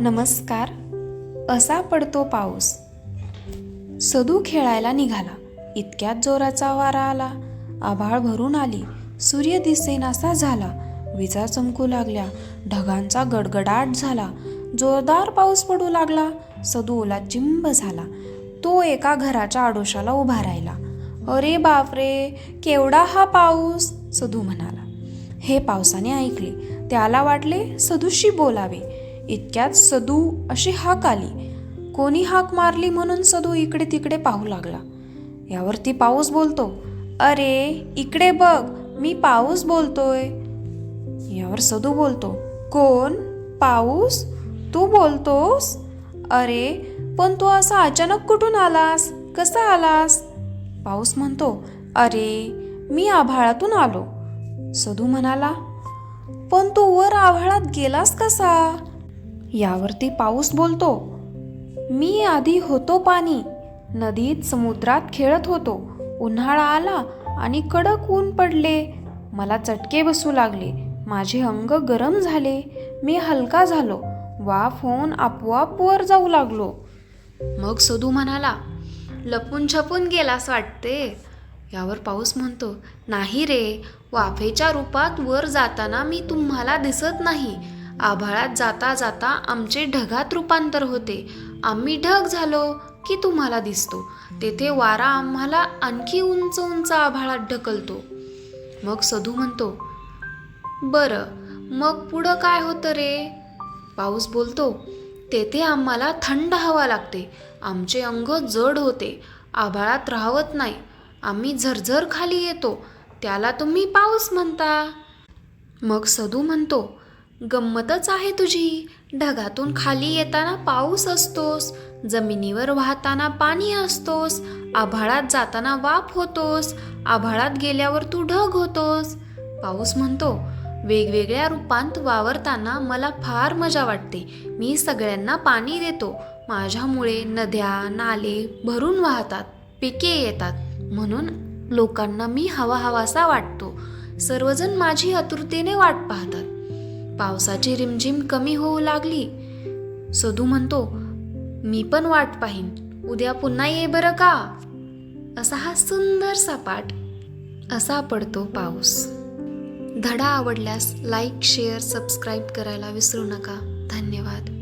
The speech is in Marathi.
नमस्कार. असा पडतो पाऊस. सदू खेळायला निघाला. इतक्यात जोराचा वारा आला. आभाळ भरून आली. सूर्य दिसेनासा झाला. विजा चमकू लागल्या. ढगांचा गडगडाट झाला. जोरदार पाऊस पडू लागला. सदू ओला चिंब झाला. तो एका घराच्या आडोशाला उभा राहिला. अरे बापरे! केवढा हा पाऊस? सदू म्हणाला. हे पावसाने ऐकले. त्याला वाटले सदूशी बोलावे. इतक्यात सदू अशी हाक आली. कोणी हाक मारली म्हणून सदू इकडे तिकडे पाहू लागला. यावरती पाऊस बोलतो अरे इकडे बघ मी पाऊस बोलतोय. यावर सदू बोलतो कोण? पाऊस? तू बोलतोस? अरे पण तू असा अचानक कुठून आलास? कसा आलास? पाऊस म्हणतो अरे मी आभाळातून आलो. सदू म्हणाला पण तू वर आभाळात गेलास कसा? यावरती पाऊस बोलतो. मी आधी होतो पाणी. नदीत समुद्रात खेळत होतो. उन्हाळा आला आणि कडक ऊन पडले. मला चटके बसू लागले. माझे अंग गरम झाले. मी हलका झालो. वाफ होऊन आपोआप वर जाऊ लागलो. मग सदू म्हणाला लपून छपून गेलास वाटते? यावर पाऊस म्हणतो नाही रे वाफेच्या रूपात वर जाताना मी तुम्हाला दिसत नाही. आभाळात जाता जाता आमचे ढगात रूपांतर होते. आम्ही ढग झालो की तुम्हाला दिसतो. तेथे वारा आम्हाला आणखी उंच उंच आभाळात ढकलतो. मग सधू म्हणतो बरं मग पुढं काय होतं रे? पाऊस बोलतो तेथे आम्हाला थंड हवा लागते. आमचे अंग जड होते. आभाळात राहवत नाही. आम्ही झरझर खाली येतो. त्याला तुम्ही पाऊस म्हणता. मग सदू म्हणतो गंमतच आहे तुझी. ढगातून खाली येताना पाऊस असतोस. जमिनीवर वाहताना पाणी असतोस. आभाळात जाताना वाफ होतोस. आभाळात गेल्यावर तू ढग होतोस. पाऊस म्हणतो वेगवेगळ्या रूपांत वावरताना मला फार मजा वाटते. मी सगळ्यांना पाणी देतो. माझ्यामुळे नद्या नाले भरून वाहतात. पिके येतात. म्हणून लोकांना मी हवा हवासा वाटतो. सर्वजण माझी आतुरतेने वाट पाहतात. पावसाची रिमझिम कमी होऊ लागली. सधू म्हणतो मी पण वाट पाहीन. उद्या पुन्हा ये बरं का? असा हा सुंदर सपाट असा पडतो पाऊस. धडा आवडल्यास लाईक शेअर सबस्क्राईब करायला विसरू नका. धन्यवाद.